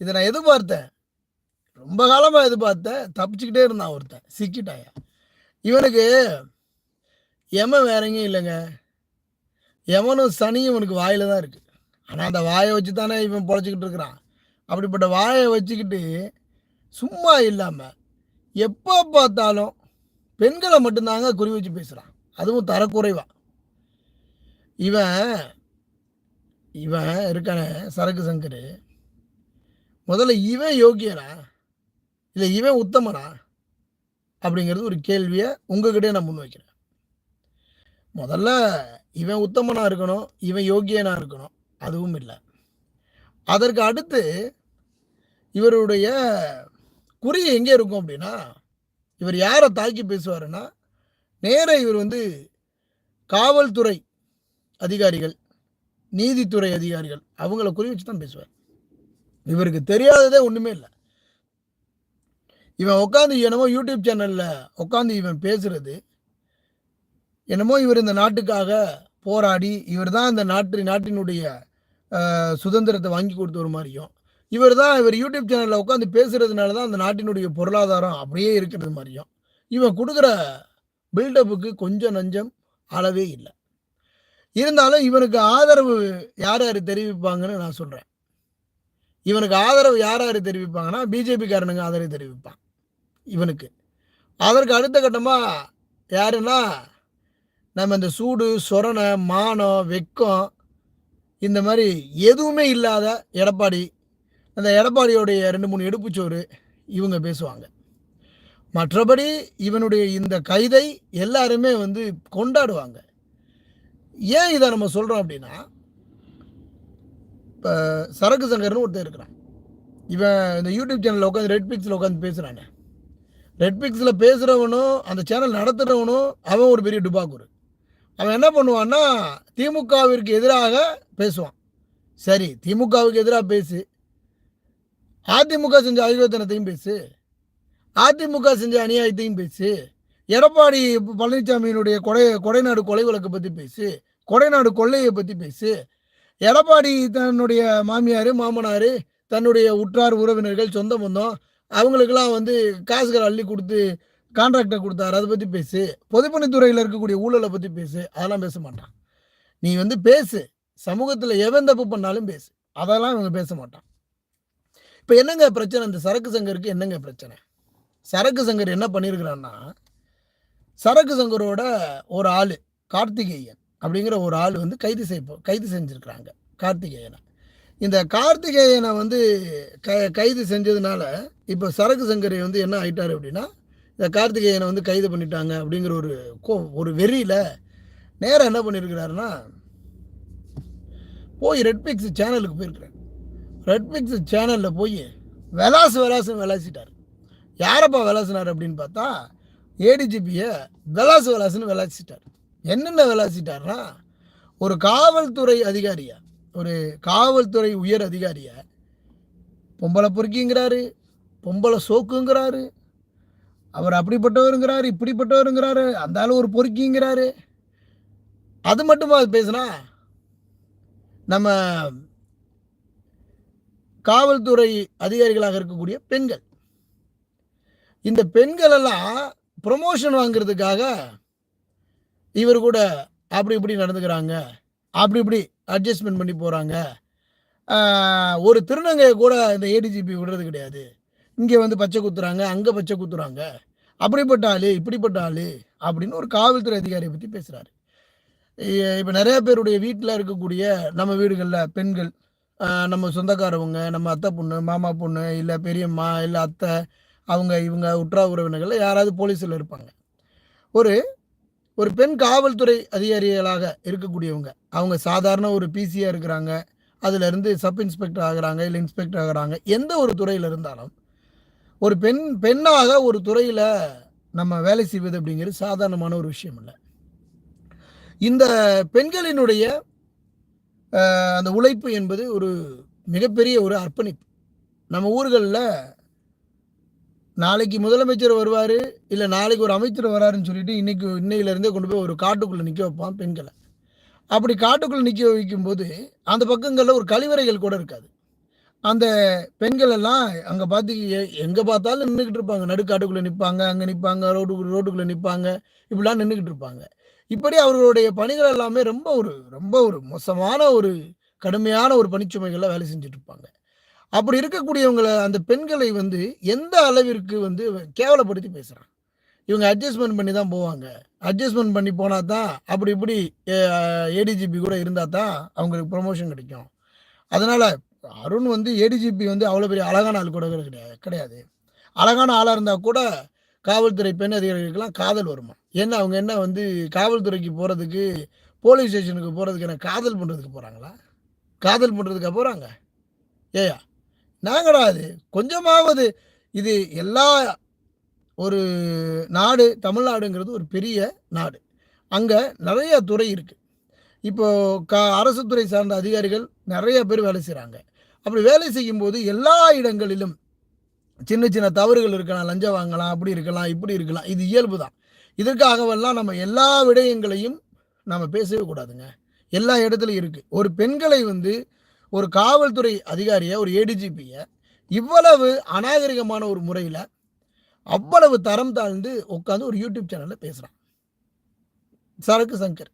இதை நான் எதிர்பார்த்தேன் ரொம்ப காலமாக எதிர்பார்த்தேன் தப்பிச்சுக்கிட்டே இருந்தான் ஒருத்தன். சிக்கிட்டாயா இவனுக்கு எமன் வேற எங்கேயும் இல்லைங்க. எமனும் சனியும் இவனுக்கு வாயில் தான் இருக்குது ஆனால் அந்த வாயை வச்சு தானே இவன் பொழைச்சிக்கிட்டு இருக்கிறான். அப்படிப்பட்ட வாயை வச்சுக்கிட்டு சும்மா இல்லாமல் எப்போ பார்த்தாலும் பெண்களை மட்டும்தாங்க குறி வச்சு பேசுகிறான் அதுவும் தரக்குறைவா. இவன் இவன் இருக்கானே சரக்கு சங்கர். முதல்ல இவன் யோகியனா? இல்லை இவன் உத்தமனா? அப்படிங்கிறது ஒரு கேள்வியை உங்ககிட்டே நான் முன் வைக்கிறேன். முதல்ல இவன் உத்தமனா இருக்கணும் இவன் யோகியனா இருக்கணும் அதுவும் இல்லை. அதற்கு அடுத்து இவருடைய குறி எங்கே இருக்கும் அப்படின்னா இவர் யாரை தாக்கி பேசுவாருன்னா நேர இவர் வந்து காவல்துறை அதிகாரிகள் நீதித்துறை அதிகாரிகள் அவங்கள குறி வச்சு தான் பேசுவார். இவருக்கு தெரியாததே ஒன்றுமே இல்லை. இவன் உட்காந்து என்னமோ யூடியூப் சேனலில் உட்காந்து இவன் பேசுறது என்னமோ இவர் இந்த நாட்டுக்காக போராடி இவர் தான் இந்த நாட்டு நாட்டினுடைய சுதந்திரத்தை வாங்கி கொடுத்தவர் மாதிரியும் இவர் தான் இவர் யூடியூப் சேனலில் உட்காந்து பேசுகிறதுனால தான் அந்த நாட்டினுடைய பொருளாதாரம் அப்படியே இருக்கிறது மாதிரியும். இவன் கொடுக்குற பில்டப்புக்கு கொஞ்சம் நஞ்சம் அளவே இல்லை. இருந்தாலும் இவனுக்கு ஆதரவு யார் யார் தெரிவிப்பாங்கன்னு நான் சொல்கிறேன் இவனுக்கு ஆதரவு யார் யார் தெரிவிப்பாங்கன்னா பிஜேபிக்காரனுங்க ஆதரவு தெரிவிப்பான். இவனுக்கு. அதற்கு அடுத்த கட்டமாக யாருன்னா நம்ம இந்த சூடு சொரணை மானம் வெக்கம் இந்த மாதிரி எதுவுமே இல்லாத எடப்பாடி அந்த எடப்பாடியோடைய ரெண்டு மூணு எடுப்புச்சோறு இவங்க பேசுவாங்க. மற்றபடி இவனுடைய இந்த கைதை எல்லாருமே வந்து கொண்டாடுவாங்க. ஏன் இதை நம்ம சொல்கிறோம் அப்படின்னா இப்போ சரக்கு சங்கர்னு ஒருத்தர் இருக்கிறான். இவன் இந்த யூடியூப் சேனலில் உட்காந்து ரெட் பிக்ஸில் உட்காந்து பேசுகிறானே ரெட் பிக்ஸில் பேசுகிறவனும் அந்த சேனல் நடத்துகிறவனும் அவன் ஒரு பெரிய டுபாக்கூர் அவன் என்ன பண்ணுவான்னா திமுகவிற்கு எதிராக பேசுவான். சரி திமுகவுக்கு எதிராக பேசு. அதிமுக செஞ்ச அயோத்தனத்தையும் பேசு. அதிமுக செஞ்ச அநியாயத்தையும் பேசு. எடப்பாடி பழனிசாமியினுடைய கொடை கொடைநாடு கொலை வழக்கை பற்றி பேசு. கொடைநாடு கொள்ளையை பற்றி பேசு. எடப்பாடி தன்னுடைய மாமியார் மாமனார் தன்னுடைய உற்றார் உறவினர்கள் சொந்த பந்தம் அவங்களுக்கெல்லாம் வந்து காசுகள் அள்ளி கொடுத்து கான்ட்ராக்டை கொடுத்தாரு. அதை பற்றி பேசு. பொதுப்பணித்துறையில் இருக்கக்கூடிய ஊழலை பற்றி பேசு. அதெல்லாம் பேச மாட்டான். நீ வந்து பேசு. சமூகத்தில் எவன் தப்பு பண்ணாலும் பேசு. அதெல்லாம் இவங்க பேச மாட்டான். இப்போ என்னங்க பிரச்சனை? இந்த சரக்கு சங்கருக்கு என்னங்க பிரச்சனை? சரக்கு சங்கர் என்ன பண்ணியிருக்கிறான்னா சரக்கு சங்கரோட ஒரு ஆள் கார்த்திகேயன். அப்படிங்கிற ஒரு ஆள் வந்து கைது செய்ய கைது செஞ்சுருக்கிறாங்க. கார்த்திகேயனை. இந்த கார்த்திகேயனை வந்து க கைது செஞ்சதுனால இப்போ சரக்கு சங்கரை வந்து என்ன ஆயிட்டார் அப்படின்னா இந்த கார்த்திகேயனை வந்து கைது பண்ணிட்டாங்க அப்படிங்கிற ஒரு கோ ஒரு வெறியில் நேராக என்ன பண்ணியிருக்கிறாருன்னா போய் ரெட்பிக்ஸ் சேனலுக்கு போயிருக்கிறார். ரெட்பிக்ஸ் சேனலில் போய் விலாசு விலாசுன்னு விளாசிட்டார் யாரப்பா விளாசினார் அப்படின்னு பார்த்தா ஏடிஜிபியை விலாசு விலாசுன்னு விளாசிட்டார் என்னென்ன விளாசிட்டார்னா ஒரு காவல்துறை அதிகாரியை ஒரு காவல்துறை உயர் அதிகாரியை பொம்பளை பொறுக்கிங்கிறாரு பொம்பளை சோக்குங்கிறாரு அவர் அப்படிப்பட்டவருங்கிறாரு இப்படிப்பட்டவருங்கிறாரு அந்த ஒரு பொறுக்கிங்கிறாரு. அது மட்டுமா அது பேசுனா நம்ம காவல்துறை அதிகாரிகளாக இருக்கக்கூடிய பெண்கள். இந்த பெண்கள் எல்லாம் ப்ரொமோஷன் வாங்குறதுக்காக இவர் கூட அப்படி இப்படி நடந்துக்கிறாங்க அப்படி இப்படி அட்ஜஸ்ட்மெண்ட் பண்ணி போகிறாங்க ஒரு திருநங்கையை கூட இந்த ஏடிஜிபி விடுறது கிடையாது. இங்கே வந்து பச்சை குத்துறாங்க அங்கே பச்சை குத்துறாங்க. அப்படிப்பட்ட ஆள் இப்படிப்பட்ட ஆள் அப்படின்னு ஒரு காவல்துறை அதிகாரியை பற்றி பேசுகிறாரு இப்போ நிறையா பேருடைய வீட்டில் இருக்கக்கூடிய நம்ம வீடுகளில் பெண்கள் நம்ம சொந்தக்காரவங்க நம்ம அத்தை பொண்ணு மாமா பொண்ணு இல்லை பெரியம்மா இல்லை அத்தை அவங்க இவங்க உற்றா உறவினர்கள் யாராவது போலீஸில் இருப்பாங்க. ஒரு ஒரு பெண் காவல்துறை அதிகாரிகளாக இருக்கக்கூடியவங்க. அவங்க சாதாரண ஒரு பிசியாக இருக்கிறாங்க. அதுலேருந்து சப் இன்ஸ்பெக்டர் ஆகிறாங்க இல்லை இன்ஸ்பெக்டர் ஆகுறாங்க. எந்த ஒரு துறையில் இருந்தாலும் ஒரு பெண் பெண்ணாக ஒரு துறையில் நம்ம வேலை செய்வது அப்படிங்கிறது சாதாரணமான ஒரு விஷயம் இல்லை. இந்த பெண்களினுடைய அந்த உழைப்பு என்பது ஒரு மிகப்பெரிய ஒரு அர்ப்பணிப்பு. நம்ம ஊர்களில் நாளைக்கு முதலமைச்சர் வருவார் இல்லை நாளைக்கு ஒரு அமைச்சர் வராருன்னு சொல்லிட்டு இன்னைக்கு இன்னையிலேருந்தே கொண்டு போய் ஒரு காட்டுக்குள்ளே நிற்க வைப்பான் பெண்களை. அப்படி காட்டுக்குள்ளே நிற்க வைக்கும்போது அந்த பக்கங்களில் ஒரு கழிவறைகள் கூட இருக்காது. அந்த பெண்கள் எல்லாம் அங்கே பார்த்து எ- பார்த்தாலும் நின்றுக்கிட்டு இருப்பாங்க. நடுக்காட்டுக்குள்ளே நிற்பாங்க அங்கே நிற்பாங்க ரோடு ரோட்டுக்குள்ளே நிற்பாங்க இப்படிலாம் நின்றுக்கிட்டு இருப்பாங்க. இப்படி அவர்களுடைய பணிகள் எல்லாமே ரொம்ப ஒரு ரொம்ப ஒரு மோசமான ஒரு கடுமையான ஒரு பணிச்சுமைகளில் வேலை செஞ்சுட்டு இருப்பாங்க. அப்படி இருக்கக்கூடியவங்களை அந்த பெண்களை வந்து எந்த அளவிற்கு வந்து கேவலப்படுத்தி பேசுகிறான் இவங்க அட்ஜஸ்ட்மெண்ட் பண்ணி தான் போவாங்க. அட்ஜஸ்ட்மெண்ட் பண்ணி போனால் தான் அப்படி இப்படி ஏடிஜிபி கூட இருந்தால் தான் அவங்களுக்கு ப்ரொமோஷன் கிடைக்கும். அதனால் அருண் வந்து ஏடிஜிபி வந்து அவ்வளோ பெரிய அழகான ஆள் கூட கிடையாது கிடையாது. அழகான ஆளாக இருந்தால் கூட காவல்துறை பெண் அதிகாரிகளுக்கெல்லாம் காதல் வருமா? என்ன அவங்க என்ன வந்து காவல்துறைக்கு போகிறதுக்கு போலீஸ் ஸ்டேஷனுக்கு போகிறதுக்கு என்ன காதல் பண்ணுறதுக்கு போகிறாங்களா காதல் பண்ணுறதுக்கா போகிறாங்க ஏயா நாங்கடா அது. கொஞ்சமாவது இது எல்லா ஒரு நாடு தமிழ்நாடுங்கிறது ஒரு பெரிய நாடு. அங்கே நிறைய துறை இருக்குது இப்போது க அரசு துறை சார்ந்த அதிகாரிகள் நிறைய பேர் வேலை செய்கிறாங்க அப்படி வேலை செய்யும்போது எல்லா இடங்களிலும் சின்ன சின்ன தவறுகள் இருக்கலாம். லஞ்சம் வாங்கலாம் அப்படி இருக்கலாம் இப்படி இருக்கலாம். இது இயல்பு தான் இதற்காகவெல்லாம் நம்ம எல்லா விடயங்களையும் நம்ம பேசவே கூடாதுங்க. எல்லா இடத்துலையும் இருக்குது ஒரு பெண்களை வந்து ஒரு காவல்துறை அதிகாரியை ஒரு ஏடிஜிபியை இவ்வளவு அநாகரிகமான ஒரு முறையில் அவ்வளவு தரம் தாழ்ந்து உட்காந்து ஒரு யூடியூப் சேனலில் பேசுகிறான் சரக்கு சங்கர்.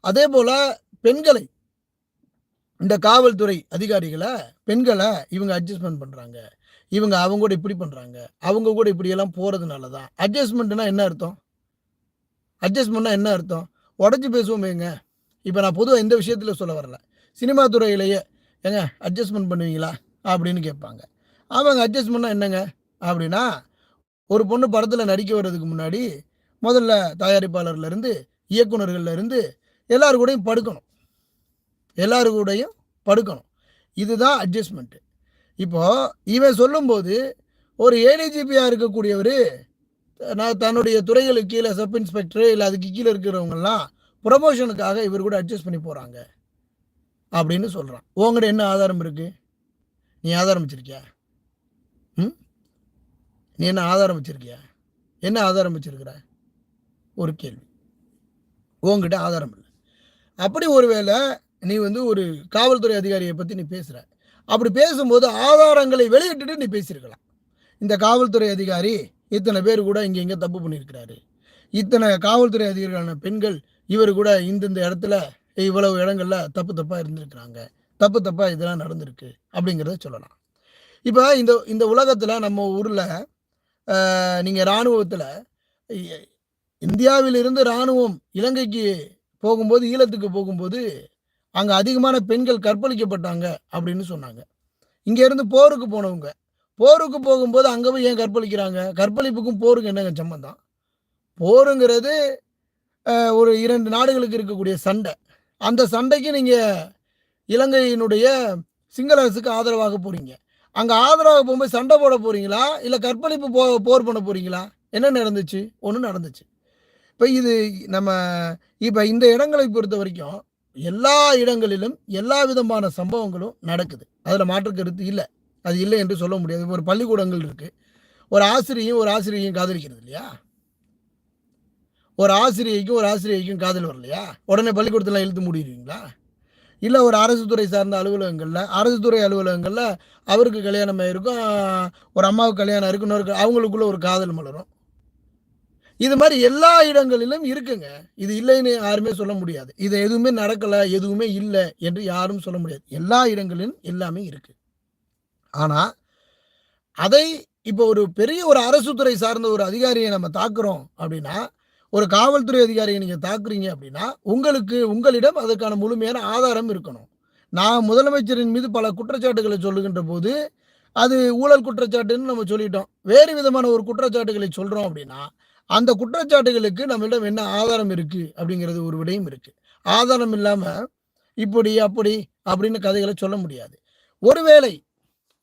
அதே போல் பெண்களை இந்த காவல்துறை அதிகாரிகளை பெண்களை இவங்க அட்ஜஸ்ட்மெண்ட் பண்ணுறாங்க இவங்க அவங்க கூட இப்படி பண்ணுறாங்க அவங்க கூட இப்படியெல்லாம் போகிறதுனால தான் அட்ஜஸ்ட்மெண்ட்னா என்ன அர்த்தம்? அட்ஜஸ்ட்மெண்ட்னா என்ன அர்த்தம்? உடச்சி பேசுவோமேங்க. இப்போ நான் பொதுவாக இந்த விஷயத்தில் சொல்ல வரல. சினிமா துறையிலேயே ஏங்க அட்ஜஸ்ட்மெண்ட் பண்ணுவீங்களா? அப்படின்னு கேட்பாங்க. அவங்க அட்ஜஸ்ட்மெண்ட்னா என்னங்க? அப்படின்னா ஒரு பொண்ணு படத்தில் நடிக்க வர்றதுக்கு முன்னாடி முதல்ல தயாரிப்பாளர்லேருந்து இயக்குநர்கள்லேருந்து எல்லாரு கூடயும் படுக்கணும். எல்லாரு கூடயும் படுக்கணும். இதுதான் அட்ஜஸ்ட்மெண்ட்டு இப்போது இவன் சொல்லும்போது ஒரு ஏடிஜிபியாக இருக்கக்கூடியவர் நான் தன்னுடைய துறைகளுக்கு கீழே சப் இன்ஸ்பெக்டர் இல்லை அதுக்கு கீழே இருக்கிறவங்கெல்லாம் ப்ரொமோஷனுக்காக இவர் கூட அட்ஜஸ்ட் பண்ணி போகிறாங்க அப்படின்னு சொல்கிறான் உங்கள்கிட்ட என்ன ஆதாரம் இருக்குது நீ ஆதாரம் வச்சிருக்கியா? ம்? நீ என்ன ஆதாரம் வச்சிருக்கியா? என்ன ஆதாரம் வச்சிருக்கிற? ஒரு கேள்வி. உங்ககிட்ட ஆதாரம் இல்லை. அப்படி ஒருவேளை நீ வந்து ஒரு காவல்துறை அதிகாரியை பற்றி நீ பேசுகிற அப்படி பேசும்போது ஆதாரங்களை வெளியிட்டுட்டு நீ பேசியிருக்கலாம். இந்த காவல்துறை அதிகாரி இத்தனை பேர் கூட இங்கே இங்கே தப்பு பண்ணியிருக்கிறாரு. இத்தனை காவல்துறை அதிகாரிகளான பெண்கள் இவர் கூட இந்தந்த இடத்துல இவ்வளவு இடங்கள்ல தப்பு தப்பாக இருந்திருக்கிறாங்க. தப்பு தப்பாக இதெல்லாம் நடந்திருக்கு அப்படிங்கிறத சொல்லலாம். இப்போ இந்த இந்த உலகத்தில் நம்ம ஊரில் நீங்கள் இராணுவத்தில் இந்தியாவிலிருந்து இராணுவம் இலங்கைக்கு போகும்போது ஈழத்துக்கு போகும்போது அங்கே அதிகமான பெண்கள் கற்பழிக்கப்பட்டாங்க அப்படின்னு சொன்னாங்க. இங்கேருந்து போருக்கு போனவங்க. போருக்கு போகும்போது அங்கே போய் ஏன் கற்பழிக்கிறாங்க? கற்பழிப்புக்கும் போருக்கும் என்னங்க சம்பந்தம்? போருங்கிறது ஒரு இரண்டு நாடுகளுக்கு இருக்கக்கூடிய சண்டை. அந்த சண்டைக்கு நீங்கள் இலங்கையினுடைய சிங்கள அரசுக்கு ஆதரவாக போகிறீங்க அங்கே ஆதரவாக போகும்போது சண்டை போட போகிறீங்களா இல்லை கற்பழிப்பு போ போர் பண்ண போகிறீங்களா என்ன நடந்துச்சு? ஒன்று நடந்துச்சு. இப்போ இது நம்ம இப்போ இந்த இடங்களை பொறுத்த வரைக்கும் எல்லா இடங்களிலும் எல்லா விதமான சம்பவங்களும் நடக்குது. அதில் மாற்று கருத்து இல்லை. அது இல்லை என்று சொல்ல முடியாது. இப்போ ஒரு பள்ளிக்கூடங்கள் இருக்குது ஒரு ஆசிரியையும் ஒரு ஆசிரியையும் காதலிக்கிறது இல்லையா? ஒரு ஆசிரியைக்கும் ஒரு ஆசிரியைக்கும் காதல் வரலையா? உடனே பள்ளிக்கூடத்தில் இழுத்து மூடிடுவீங்களா? இல்லை ஒரு அரசு துறை சார்ந்த அலுவலகங்களில் அரசு துறை அலுவலகங்களில் அவருக்கு கல்யாணம் ஆயிருக்கும் ஒரு அம்மாவுக்கு கல்யாணம் இருக்கு அவங்களுக்குள்ள ஒரு காதல் மலரும். இது மாதிரி எல்லா இடங்களிலும் இருக்குங்க. இது இல்லைன்னு யாருமே சொல்ல முடியாது. இது எதுவுமே நடக்கலை எதுவுமே இல்லை என்று யாரும் சொல்ல முடியாது. எல்லா இடங்களிலும் எல்லாமே இருக்கு. ஆனால் அதை இப்போ ஒரு பெரிய ஒரு அரசு துறை சார்ந்த ஒரு அதிகாரியை நம்ம தாக்குறோம் அப்படின்னா ஒரு காவல்துறை அதிகாரியை நீங்கள் தாக்குறீங்க அப்படின்னா உங்களுக்கு உங்களிடம் அதற்கான முழுமையான ஆதாரம் இருக்கணும். நான் முதலமைச்சரின் மீது பல குற்றச்சாட்டுகளை சொல்லுகின்ற போது அது ஊழல் குற்றச்சாட்டுன்னு நம்ம சொல்லிட்டோம். வேறு விதமான ஒரு குற்றச்சாட்டுகளை சொல்கிறோம் அப்படின்னா அந்த குற்றச்சாட்டுகளுக்கு நம்மளிடம் என்ன ஆதாரம் இருக்குது அப்படிங்கிறது ஒரு விடையும் இருக்குது ஆதாரம் இல்லாமல் இப்படி அப்படி அப்படின்னு கதைகளை சொல்ல முடியாது. ஒருவேளை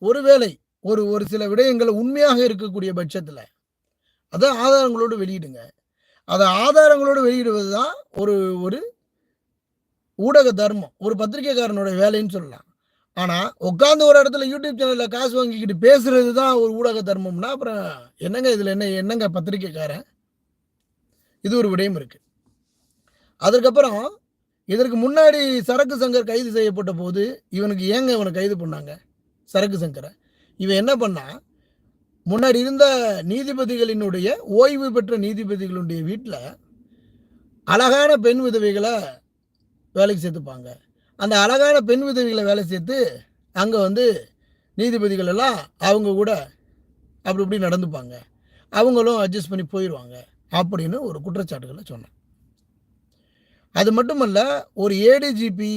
ஒருவேளை ஒரு ஒரு சில விடயங்கள் உண்மையாக இருக்கக்கூடிய பட்சத்தில் அதை ஆதாரங்களோடு வெளியிடுங்க. அதை ஆதாரங்களோடு வெளியிடுவது தான் ஒரு ஒரு ஊடக தர்மம் ஒரு பத்திரிக்கைக்காரனோட வேலைன்னு சொல்லலாம். ஆனால் உட்காந்து ஒரு இடத்துல யூடியூப் சேனலில் காசு வாங்கிக்கிட்டு பேசுறது தான் ஒரு ஊடக தர்மம்னா அப்புறம் என்னங்க இதில் என்ன என்னங்க பத்திரிக்கைக்காரன் இது ஒரு விடயம் இருக்குது அதுக்கப்புறம் இதற்கு முன்னாடி சரக்கு சங்கர் கைது செய்யப்பட்ட போது இவனுக்கு ஏங்க இவனை கைது பண்ணாங்க? சரக்கு சங்கரை. இவன் என்ன பண்ணால் முன்னாடி இருந்த நீதிபதிகளினுடைய ஓய்வு பெற்ற நீதிபதிகளுடைய வீட்டில் அழகான பெண் விதவைகளை வேலைக்கு சேர்த்துப்பாங்க. அந்த அழகான பெண் உதவிகளை வேலை சேர்த்து அங்கே வந்து நீதிபதிகள் எல்லாம் அவங்க கூட அப்படி இப்படி நடந்துப்பாங்க. அவங்களும் அட்ஜஸ்ட் பண்ணி போயிடுவாங்க அப்படின்னு ஒரு குற்றச்சாட்டுகளை சொன்னேன். அது மட்டுமல்ல ஒரு ஏடிஜிபி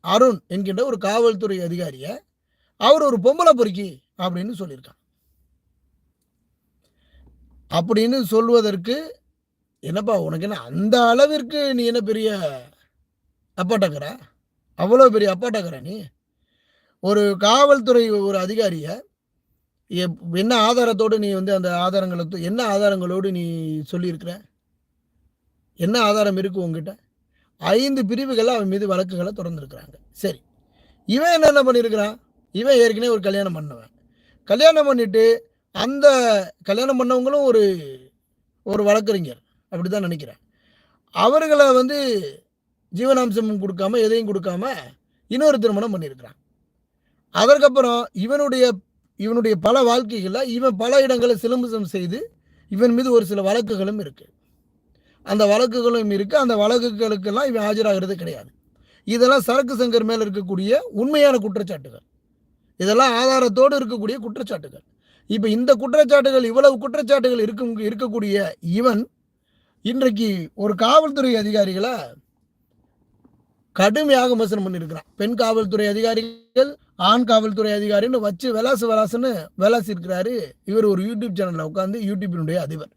அருண் என்கின்ற ஒரு காவல்துறை அதிகாரியை அவர் ஒரு பொம்பளை பொறுக்கி அப்படின்னு சொல்லியிருக்கான் அப்படின்னு சொல்வதற்கு என்னப்பா உனக்கு என்ன அந்த அளவிற்கு நீ என்ன பெரிய அப்பாட்டக்கற அவ்வளோ பெரிய அப்பாட்டக்கற நீ? ஒரு காவல்துறை ஒரு அதிகாரியை எப்- என்ன ஆதாரத்தோடு நீ வந்து அந்த ஆதாரங்களை என்ன ஆதாரங்களோடு நீ சொல்லியிருக்கிற? என்ன ஆதாரம் இருக்கு உங்ககிட்ட ஐந்து பிரிவுகளில் அவன் மீது வழக்குகளை தொடர்ந்துருக்குறாங்க. சரி. இவன் என்னென்ன பண்ணியிருக்கிறான்? இவன் ஏற்கனவே ஒரு கல்யாணம் பண்ணவன். கல்யாணம் பண்ணிவிட்டு அந்த கல்யாணம் பண்ணவங்களும் ஒரு ஒரு வழக்கறிஞர். அப்படி தான் நினைக்கிறேன். அவர்களை வந்து ஜீவனாம்சமும் கொடுக்காம எதையும் கொடுக்காம இன்னொரு திருமணம் பண்ணியிருக்கிறான். அதற்கப்புறம் இவனுடைய இவனுடைய பல வாழ்க்கைகளில் இவன் பல இடங்களை சிலம்பசம் செய்து இவன் மீது ஒரு சில வழக்குகளும் இருக்குது அந்த வழக்குகளும் இருக்குது அந்த வழக்குகளுக்கெல்லாம் இவன் ஆஜராகிறது கிடையாது. இதெல்லாம் சரக்கு சங்கர் மேலே இருக்கக்கூடிய உண்மையான குற்றச்சாட்டுகள். இதெல்லாம் ஆதாரத்தோடு இருக்கக்கூடிய குற்றச்சாட்டுகள். இப்போ இந்த குற்றச்சாட்டுகள் இவ்வளவு குற்றச்சாட்டுகள் இருக்கும் இருக்கக்கூடிய இவன் இன்றைக்கு ஒரு காவல்துறை அதிகாரிகளை கடுமையாக விமர்சனம் பண்ணியிருக்கிறான். பெண் காவல்துறை அதிகாரிகள் ஆண் காவல்துறை அதிகாரின்னு வச்சு விலாசு விலாசுன்னு விலாசி இருக்கிறாரு இவர் ஒரு யூடியூப் சேனலில் உட்காந்து யூடியூப்பினுடைய அதிபர்.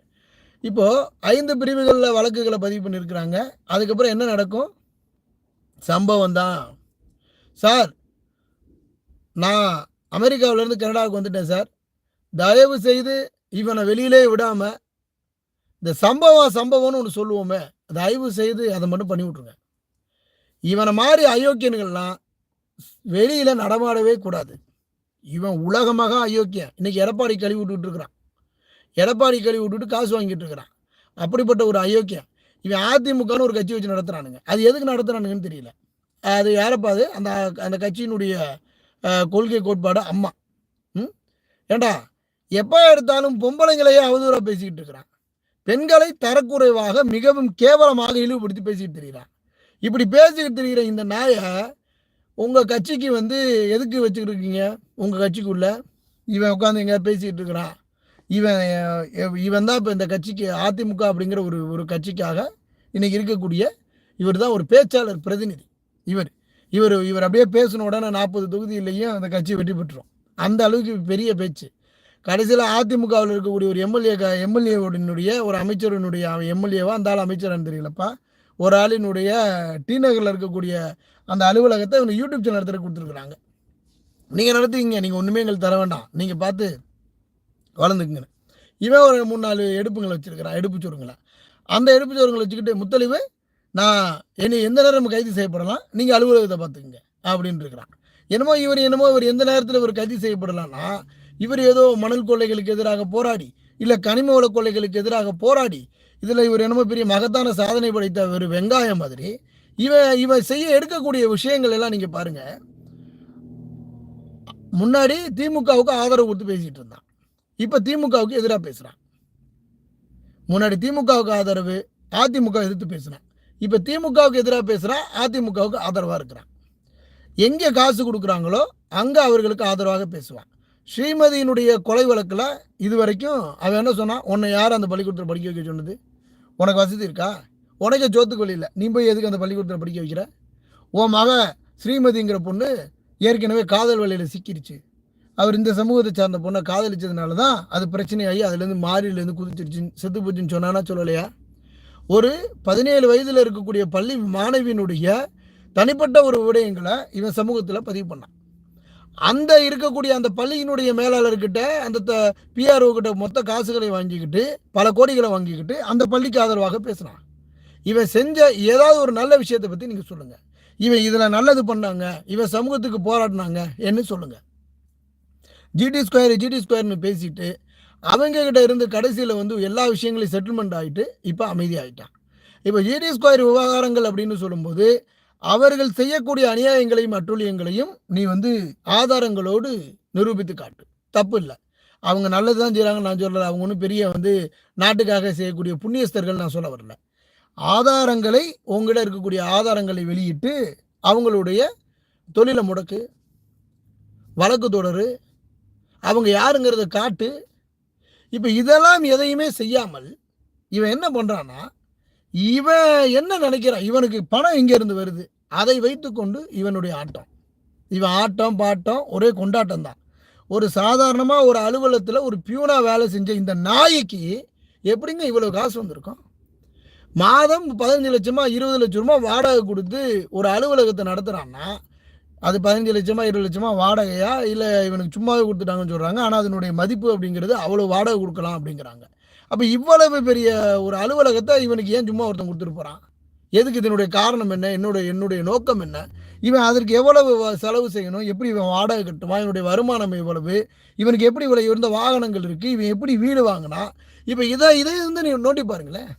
இப்போ ஐந்து பிரிவுகளில் வழக்குகளை பதிவு பண்ணியிருக்கிறாங்க. அதுக்கப்புறம் என்ன நடக்கும்? சம்பவம் தான். சார் நான் அமெரிக்காவிலேருந்து கனடாவுக்கு வந்துட்டேன் சார். தயவு செய்து இவனை வெளியிலே விடாமல் இந்த சம்பவம் சம்பவம்னு ஒன்று சொல்லுவோமே தயவு செய்து அதை மட்டும் பண்ணி விட்ருங்க இவனை மாதிரி அயோக்கியன்கள்லாம் வெளியில நடமாடவே கூடாது. இவன் உலகமாக அயோக்கியன். இன்னைக்கு எடப்பாடி கழுவி விட்டுட்டு இருக்கிறான். எடப்பாடி கழுவி விட்டுட்டு காசு வாங்கிட்டு இருக்கிறான். அப்படிப்பட்ட ஒரு அயோக்கியன். இவன் அதிமுகன்னு ஒரு கட்சி வச்சு நடத்துறானுங்க. அது எதுக்கு நடத்துறானுங்கன்னு தெரியல. அது யாரப்பாது அந்த அந்த கட்சியினுடைய கொள்கை கோட்பாடு அம்மா. ம்? ஏண்டா? எப்போ எடுத்தாலும் பொம்பளைங்களையே அவதூறாக பேசிக்கிட்டு இருக்கிறான். பெண்களை தரக்குறைவாக மிகவும் கேவலமாக இழிவுபடுத்தி பேசிக்கிட்டு தெரிகிறான் இப்படி பேசிக்கிட்டு தெரிகிற இந்த நாயை உங்கள் கட்சிக்கு வந்து எதுக்கு வச்சுக்கிட்டு இருக்கீங்க? உங்கள் கட்சிக்குள்ள. இவன் உட்காந்து எங்கேயாவது பேசிக்கிட்டு இருக்கிறான். இவன் இவன் தான் இப்போ இந்த கட்சிக்கு அதிமுக அப்படிங்கிற ஒரு ஒரு கட்சிக்காக இன்றைக்கி இருக்கக்கூடிய இவர் தான் ஒரு பேச்சாளர் பிரதிநிதி. இவர் இவர் இவர் அப்படியே பேசின உடனே நாற்பது தொகுதியிலையும் அந்த கட்சி வெற்றி பெற்றுரும். அந்த அளவுக்கு பெரிய பேச்சு. கடைசியில் அதிமுகவில் இருக்கக்கூடிய ஒரு எம்எல்ஏ எம்எல்ஏவுடனுடைய ஒரு அமைச்சரினுடைய எம்எல்ஏவா? அந்த ஆள் அமைச்சரான்னு தெரியலப்பா. ஒரு ஆளினுடைய டி நகரில் இருக்கக்கூடிய அந்த அலுவலகத்தை இவங்க யூடியூப் சேனல் நடத்த கொடுத்துருக்குறாங்க. நீங்கள் நடத்துவீங்க நீங்கள் ஒன்றுமே எங்களுக்கு தர வேண்டாம். நீங்கள் பார்த்து வளர்ந்துக்குங்க. இவன் ஒரு மூணு நாலு எடுப்புங்களை வச்சுருக்கிறான் எடுப்பு சோறுங்களை அந்த எடுப்பு சோறுங்களை வச்சுக்கிட்டு முத்தளிவு நான் என்னை எந்த நேரம் கைது செய்யப்படலாம் நீங்கள் அலுவலகத்தை பார்த்துக்குங்க அப்படின்னு இருக்கிறான். என்னமோ இவர் என்னமோ இவர் எந்த நேரத்தில் இவர் கைது செய்யப்படலாம்னா இவர் ஏதோ மணல் கொள்ளைகளுக்கு எதிராக போராடி இல்லை கனிம வள கொள்ளைகளுக்கு எதிராக போராடி இதில் இவர் என்னமோ பெரிய மகத்தான சாதனை படைத்த ஒரு வெங்காயம் மாதிரி. இவன் இவன் செய்ய எடுக்கக்கூடிய விஷயங்கள் எல்லாம் நீங்கள் பாருங்க. முன்னாடி திமுகவுக்கு ஆதரவு கொடுத்து பேசிட்டு இருந்தான். இப்போ திமுகவுக்கு எதிராக பேசுகிறான் முன்னாடி திமுகவுக்கு ஆதரவு அதிமுக எதிர்த்து பேசுகிறான் இப்போ திமுகவுக்கு எதிராக பேசுகிறான் அதிமுகவுக்கு ஆதரவாக இருக்கிறான். எங்கே காசு கொடுக்குறாங்களோ அங்கே அவர்களுக்கு ஆதரவாக பேசுவான். ஸ்ரீமதியினுடைய கொலை வழக்கில் இது வரைக்கும் அவன் என்ன சொன்னான் உன்னை யார் அந்த பள்ளிக்கூடத்தில் படிக்க வைக்க சொன்னது? உனக்கு வசதி இருக்கா? உனக்கே ஜோத்துக்கு வழி இல்லை. நீ போய் எதுக்கு அந்த பள்ளிக்கூடத்தில் படிக்க வைக்கிற? உன் மக ஸ்ரீமதிங்கிற பொண்ணு ஏற்கனவே காதல் வழியில் சிக்கிருச்சு. அவர் இந்த சமூகத்தை சார்ந்த பொண்ணை காதலிச்சதுனால தான் அது பிரச்சனையாகி அதுலேருந்து மாறிலேருந்து குதிச்சிருச்சு செத்து போச்சுன்னு சொன்னானா சொல்லலையா? ஒரு பதினேழு வயதில் இருக்கக்கூடிய பள்ளி மாணவியினுடைய தனிப்பட்ட ஒரு விடயங்களை இவன் சமூகத்தில் பதிவு பண்ணான். அந்த இருக்கக்கூடிய அந்த பள்ளியினுடைய மேலாளர்கிட்ட அந்த பிஆர்ஓ கிட்ட மொத்த காசுகளை வாங்கிக்கிட்டு பல கோடிகளை வாங்கிக்கிட்டு அந்த பள்ளிக்கு ஆதரவாக பேசுகிறான் இவன் செஞ்ச ஏதாவது ஒரு நல்ல விஷயத்தை பற்றி நீங்கள் சொல்லுங்கள் இவன் இதில் நல்லது பண்ணாங்க இவன் சமூகத்துக்கு போராடினாங்க என்ன சொல்லுங்கள் ஜிடி ஸ்கொயர் ஜிடி ஸ்கொயர்னு பேசிட்டு அவங்கக்கிட்ட இருந்து கடைசியில் வந்து எல்லா விஷயங்களையும் செட்டில்மெண்ட் ஆகிட்டு இப்போ அமைதியாகிட்டான் இப்போ ஜிடி ஸ்கொயர் விவகாரங்கள் அப்படின்னு சொல்லும்போது அவர்கள் செய்யக்கூடிய அநியாயங்களையும் அட்டுழியங்களையும் நீ வந்து ஆதாரங்களோடு நிரூபித்து காட்டு. தப்பு இல்லை அவங்க நல்லது தான் செய்கிறாங்க நான் சொல்லலை. அவங்க ஒன்றும் பெரிய வந்து நாட்டுக்காக செய்யக்கூடிய புண்ணியஸ்தர்கள் நான் சொல்ல வரல. ஆதாரங்களை உங்ககிட்ட இருக்கக்கூடிய ஆதாரங்களை வெளியிட்டு அவங்களுடைய தொழிலை முடக்கு வழக்கு தொடரு அவங்க யாருங்கிறத காட்டு. இப்போ இதெல்லாம் எதையுமே செய்யாமல் இவன் என்ன பண்ணுறான்னா இவன் என்ன நினைக்கிறான்? இவனுக்கு பணம் எங்கேருந்து வருது? அதை வைத்துக்கொண்டு இவனுடைய ஆட்டம். இவன் ஆட்டம் பாட்டம் ஒரே கொண்டாட்டம் தான். ஒரு சாதாரணமாக ஒரு அலுவலகத்தில் ஒரு பியூனாக வேலை செஞ்ச இந்த நாய்க்கு எப்படிங்க இவ்வளோ காசு வந்திருக்கும்? மாதம் பதினஞ்சு லட்சமா இருபது லட்ச ரூபா வாடகை கொடுத்து ஒரு அலுவலகத்தை நடத்துகிறான்னா அது பதினஞ்சு லட்சமா இருபது லட்சமா வாடகையா? இல்லை இவனுக்கு சும்மாவே கொடுத்துட்டாங்கன்னு சொல்கிறாங்க ஆனால் அதனுடைய மதிப்பு அப்படிங்கிறது அவ்வளோ வாடகை கொடுக்கலாம் அப்படிங்கிறாங்க. அப்போ இவ்வளவு பெரிய ஒரு அலுவலகத்தை இவனுக்கு ஏன் சும்மா ஒருத்தன் கொடுத்துட்டு போகிறான் எதுக்கு இதனுடைய காரணம் என்ன? என்னுடைய என்னுடைய நோக்கம் என்ன? இவன் அதற்கு எவ்வளவு செலவு செய்யணும்? எப்படி இவன் வாடகை கட்டுவான் இவனுடைய வருமானம் எவ்வளவு? இவனுக்கு எப்படி இவ்வளோ இருந்த வாகனங்கள் இருக்குது இவன் எப்படி வீடு வாங்கினா இப்போ இதை இதை வந்து நீ நோட்டி பாருங்களேன்.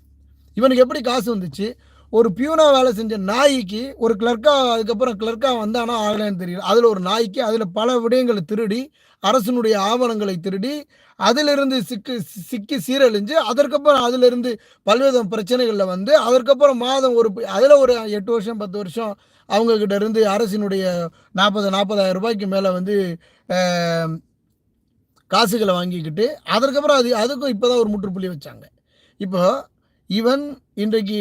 இவனுக்கு எப்படி காசு வந்துச்சு? ஒரு பியூனாக வேலை செஞ்ச நாய்க்கு ஒரு கிளர்க்காக அதுக்கப்புறம் கிளர்க்காக வந்தானா ஆகலைன்னு தெரியல. அதில் ஒரு நாய்க்கு அதில் பல விடயங்களை திருடி அரசனுடைய ஆவணங்களை திருடி அதிலிருந்து சிக்கு சிக்கி சீரழிஞ்சு அதற்கப்புறம் அதிலிருந்து பல்வேறு பிரச்சனைகளில் வந்து அதற்கப்புறம் மாதம் ஒரு அதில் ஒரு எட்டு வருஷம் பத்து வருஷம் அவங்கக்கிட்ட இருந்து அரசினுடைய நாற்பது நாற்பதாயிரம் ரூபாய்க்கு மேலே வந்து காசுகளை வாங்கிக்கிட்டு அதற்கப்புறம் அது அதுக்கும் இப்போ தான் ஒரு முற்றுப்புள்ளி வச்சாங்க. இப்போ இவன் இன்றைக்கு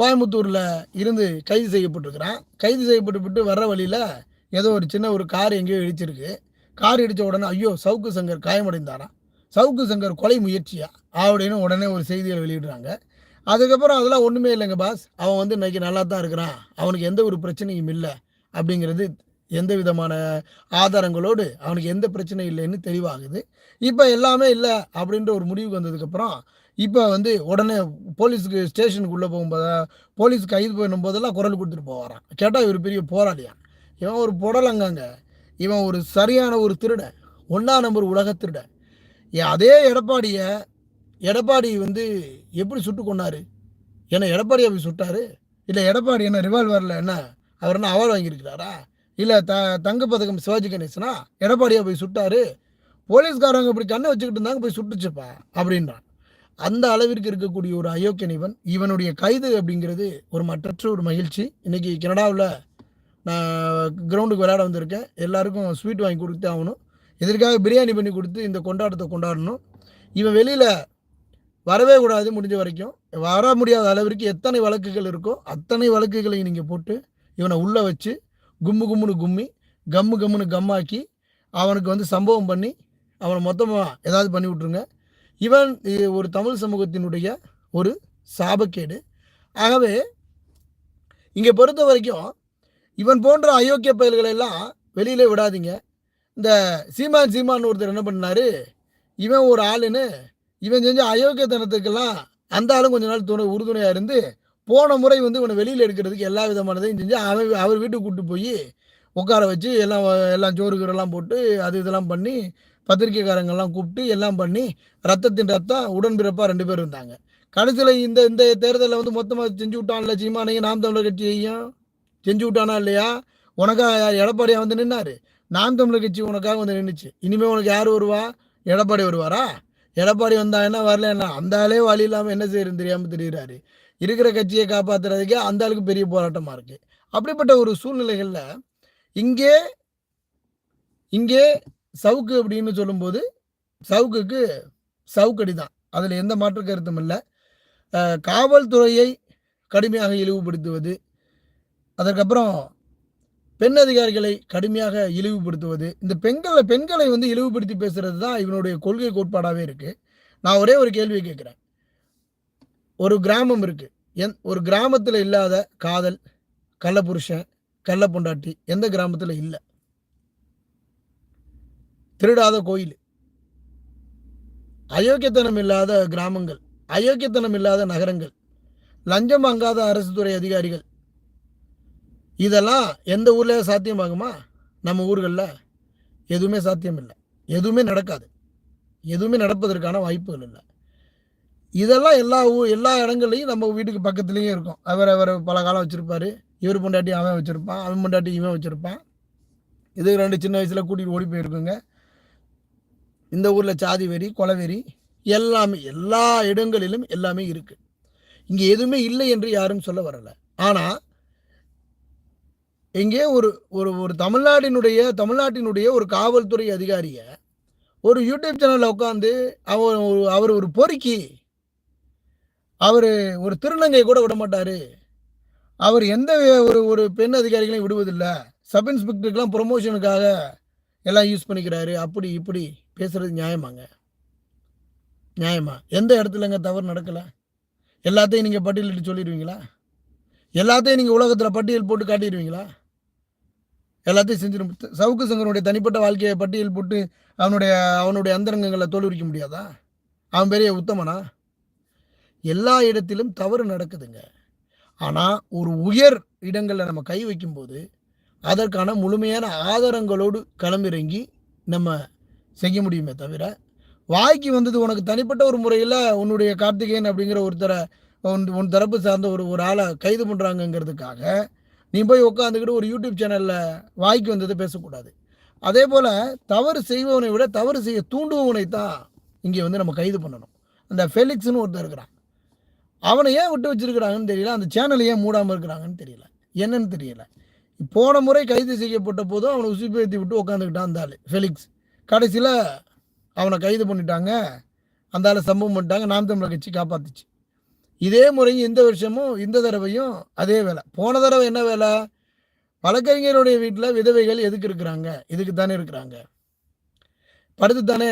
கோயம்புத்தூரில் இருந்து கைது செய்யப்பட்டிருக்கிறான். கைது செய்யப்பட்டு வர்ற வழியில் ஏதோ ஒரு சின்ன ஒரு கார் எங்கேயோ இடிச்சிருக்கு. கார் இடித்த உடனே ஐயோ சவுக்கு சங்கர் காயமடைந்தாராம். சவுக்கு சங்கர் கொலை முயற்சியா? அப்படின்னு உடனே ஒரு செய்திகளை வெளியிடுறாங்க. அதுக்கப்புறம் அதெல்லாம் ஒன்றுமே இல்லைங்க பாஸ். அவன் வந்து இன்றைக்கி நல்லா தான் இருக்கிறான். அவனுக்கு எந்த ஒரு பிரச்சனையும் இல்லை அப்படிங்கிறது எந்த விதமான ஆதாரங்களோடு அவனுக்கு எந்த பிரச்சனையும் இல்லைன்னு தெளிவாகுது. இப்போ எல்லாமே இல்லை அப்படின்ற ஒரு முடிவுக்கு வந்ததுக்கப்புறம் இப்போ வந்து உடனே போலீஸுக்கு ஸ்டேஷனுக்குள்ளே போகும்போது போலீஸ் கைது பண்ணும்போதெல்லாம் குரல் கொடுத்துட்டு போவாரான் கேட்டால் இவர் பெரிய போராளியா இவன் ஒரு புடலங்காங்க. இவன் ஒரு சரியான ஒரு திருடன் ஒன்றா நம்பர் உலக திருடன் அதே எடப்பாடியை எடப்பாடி வந்து எப்படி சுட்டு கொண்டார் ஏன்னா எடப்பாடி அப்படி சுட்டாரு? இல்லை எடப்பாடி என்ன ரிவால்வரில் என்ன அவர் என்ன அவார்டு வாங்கியிருக்கிறாரா? இல்லை த தங்க பதக்கம் சிவாஜி கணேசனா? எடப்பாடியா போய் சுட்டாரு. போலீஸ்காரங்க இப்படி கண்ணை வச்சுக்கிட்டு இருந்தாங்க போய் சுட்டுச்சுப்பா அப்படின்றான். அந்த அளவிற்கு இருக்கக்கூடிய ஒரு அயோக்கியனிவன் இவனுடைய கைது அப்படிங்கிறது ஒரு மற்றற்ற ஒரு மகிழ்ச்சி. இன்றைக்கி கனடாவில் நான் கிரவுண்டுக்கு விளையாட வந்திருக்கேன். எல்லாருக்கும் ஸ்வீட் வாங்கி கொடுத்து ஆகணும். இதற்காக பிரியாணி பண்ணி கொடுத்து இந்த கொண்டாட்டத்தை கொண்டாடணும்? இவன் வெளியில் வரவே கூடாது முடிஞ்ச வரைக்கும். வர முடியாத அளவிற்கு எத்தனை வழக்குகள் இருக்கோ அத்தனை வழக்குகளையும் நீங்கள் போட்டு இவனை உள்ளே வச்சு கும்மு கும்முன்னு கும்மி கம்மு கம்முன்னு கம்மாக்கி அவனுக்கு வந்து சம்பவம் பண்ணி அவனை மொத்தமாக ஏதாவது பண்ணி விட்ருங்க இவன் ஒரு தமிழ் சமூகத்தினுடைய ஒரு சாபக்கேடு. ஆகவே இங்கே பொறுத்த வரைக்கும் இவன் போன்ற அயோக்கிய பயல்களை எல்லாம் வெளியிலே விடாதீங்க. இந்த சீமான் சீமான் ஒருத்தர் என்ன பண்ணார்? இவன் ஒரு ஆளுன்னு இவன் செஞ்ச அயோக்கியத்தனத்துக்கெல்லாம் அந்த ஆளும் கொஞ்ச நாள் துணை உறுதுணையாக இருந்து போன முறை வந்து இவனை வெளியில் எடுக்கிறதுக்கு எல்லா விதமானதையும் செஞ்சு அவன் அவர் வீட்டுக்கு கூப்பிட்டு போய் உட்கார வச்சு எல்லாம் எல்லாம் சோறுகிறெல்லாம் போட்டு அது இதெல்லாம் பண்ணி பத்திரிக்கைக்காரங்கெல்லாம் கூப்பிட்டு எல்லாம் பண்ணி ரத்தத்தின் ரத்தம் உடன்பிறப்பாக ரெண்டு பேர் இருந்தாங்க. கடைசியில் இந்த இந்த தேர்தலில் வந்து மொத்தமாக செஞ்சு விட்டான்ல சீமானையும் நாம் தமிழர் கட்சியையும்? செஞ்சு விட்டானா இல்லையா? உனக்காக எடப்பாடியாக வந்து நின்னார். நாம் தமிழர் கட்சி உனக்காக வந்து நின்றுச்சு இனிமேல் உனக்கு யார் வருவா? எடப்பாடி வருவாரா? எடப்பாடி வந்தா என்ன வரல என்ன அந்த ஆளே வழி இல்லாமல் என்ன செய்யறது தெரியாமல் தெரிகிறாரு இருக்கிற கட்சியை காப்பாற்றுறதுக்கே அந்த அளவுக்கு பெரிய போராட்டமாக இருக்குது அப்படிப்பட்ட ஒரு சூழ்நிலைகளில் இங்கே இங்கே சவுக்கு அப்படின்னு சொல்லும்போது சவுக்குக்கு சவுக்கடி தான் அதில் எந்த மாற்று கருத்தும் இல்லை. காவல்துறையை கடுமையாக இழிவுபடுத்துவது அதற்கப்புறம் பெண் அதிகாரிகளை கடுமையாக இழிவுபடுத்துவது இந்த பெண்களை பெண்களை வந்து இழிவுபடுத்தி பேசுறது தான் இவனுடைய கொள்கை கோட்பாடாகவே இருக்குது நான் ஒரே ஒரு கேள்வியை கேட்குறேன் ஒரு கிராமம் இருக்குது என் ஒரு கிராமத்தில் இல்லாத காதல் கள்ளப்புருஷன் கள்ள பொண்டாட்டி எந்த கிராமத்தில் இல்லை. திருடாத கோயில். அயோக்கியத்தனம் இல்லாத கிராமங்கள் அயோக்கியத்தனம் இல்லாத நகரங்கள் லஞ்சம் வாங்காத அரசு துறை அதிகாரிகள். இதெல்லாம் எந்த ஊரில் சாத்தியமாகுமா நம்ம ஊர்களில் எதுவுமே சாத்தியம் இல்லை. எதுவுமே நடக்காது. எதுவுமே நடப்பதற்கான வாய்ப்புகள் இல்லை. இதெல்லாம் எல்லா ஊ எல்லா இடங்கள்லையும் நம்ம வீட்டுக்கு பக்கத்துலேயும் இருக்கும். அவர் அவர் பல காலம் வச்சுருப்பார். இவர் பொண்டாட்டி அவன் வச்சுருப்பான் அவன் பொண்டாட்டி இவன் வச்சுருப்பான். இது ரெண்டு சின்ன வயசில் கூட்டிகிட்டு ஓடி போயிருக்குங்க. இந்த ஊரில் சாதி வெறி கொலவெறி எல்லாமே எல்லா இடங்களிலும் எல்லாமே இருக்குது இங்கே எதுவுமே இல்லை என்று யாரும் சொல்ல வரலை. ஆனால் எங்கே ஒரு ஒரு ஒரு தமிழ்நாட்டினுடைய தமிழ்நாட்டினுடைய ஒரு காவல்துறை அதிகாரியை ஒரு யூடியூப் சேனலில் உட்காந்து அவர் ஒரு அவர் ஒரு பொறுக்கி அவர் ஒரு திருநங்கை கூட விட மாட்டார் அவர் எந்த ஒரு ஒரு பெண் அதிகாரிகளையும் விடுவதில்லை. சப் இன்ஸ்பெக்டருக்கெல்லாம் ப்ரொமோஷனுக்காக எல்லாம் யூஸ் பண்ணிக்கிறாரு. அப்படி இப்படி பேசுறது நியாயமாங்க? நியாயமா? எந்த இடத்துலங்க தவறு நடக்கலை? எல்லாத்தையும் நீங்கள் பட்டியலிட்டு சொல்லிடுவீங்களா? எல்லாத்தையும் நீங்கள் உலகத்தில் பட்டியல் போட்டு காட்டிடுவீங்களா? எல்லாத்தையும் செஞ்சிடும் சவுக்கு சங்கரனுடைய தனிப்பட்ட வாழ்க்கையை பட்டியல் போட்டு அவனுடைய அவனுடைய அந்தரங்கங்களை தோல்விக்க முடியாதா? அவன் பெரிய உத்தமனா? எல்லா இடத்திலும் தவறு நடக்குதுங்க. ஆனால் ஒரு உயர் இடங்களில் நம்ம கை வைக்கும்போது அதற்கான முழுமையான ஆதாரங்களோடு களமிறங்கி நம்ம செய்ய முடியுமே தவிர வாய்க்கு வந்தது உனக்கு தனிப்பட்ட ஒரு முறையில் உன்னுடைய கார்த்திகேயன் அப்படிங்கிற ஒருத்தரை உன் உன் தரப்பு சார்ந்த ஒரு ஒரு ஆளை கைது பண்ணுறாங்கங்கிறதுக்காக நீ போய் உட்காந்துக்கிட்டு ஒரு யூடியூப் சேனலில் வாய்க்கு வந்ததை பேசக்கூடாது. அதே போல் தவறு செய்பவனை விட தவறு செய்ய தூண்டுபவனை தான் இங்கே வந்து நம்ம கைது பண்ணணும். அந்த ஃபெலிக்ஸ்னு ஒருத்தர் இருக்கிறான். அவனை ஏன் விட்டு வச்சிருக்கிறாங்கன்னு தெரியல. அந்த சேனலை ஏன் மூடாமல் இருக்கிறாங்கன்னு தெரியல. என்னன்னு தெரியல. போன முறை கைது செய்யப்பட்ட போதும் அவனை உசுப்பேற்றி விட்டு உட்காந்துக்கிட்டான் அந்த ஆள் ஃபெலிக்ஸ் கடைசியில் அவனை கைது பண்ணிட்டாங்க. அந்த ஆள் சம்பவம் பண்ணிட்டாங்க. நாம் தமிழர் கட்சி காப்பாத்துச்சு. இதே முறையும் இந்த வருஷமும் இந்த தடவையும் அதே வேலை. போன தடவை என்ன வேலை? வழக்கறிஞருடைய வீட்டில் விதவைகள் எதுக்கு இருக்கிறாங்க? இதுக்கு தானே இருக்கிறாங்க? படுத்து தானே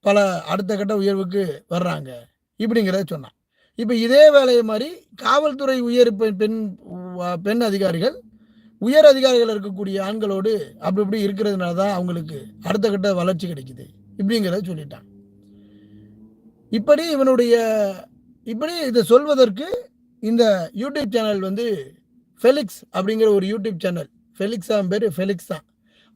பல அடுத்த கட்ட உயர்வுக்கு வர்றாங்க. இப்படிங்கிறத சொன்னான். இப்போ இதே வேலையை மாதிரி காவல்துறை உயர் பெண் பெண் அதிகாரிகள் உயர் அதிகாரிகள் இருக்கக்கூடிய ஆண்களோடு அப்படி இப்படி இருக்கிறதுனால தான் அவங்களுக்கு அடுத்த கட்ட வளர்ச்சி கிடைக்குது இப்படிங்கிறத சொல்லிட்டான் இப்படி இவனுடைய இப்படி இதை சொல்வதற்கு இந்த யூடியூப் சேனல் வந்து ஃபெலிக்ஸ் அப்படிங்கிற ஒரு யூடியூப் சேனல் ஃபெலிக்ஸ் அவன் பேர் ஃபெலிக்ஸ் தான்.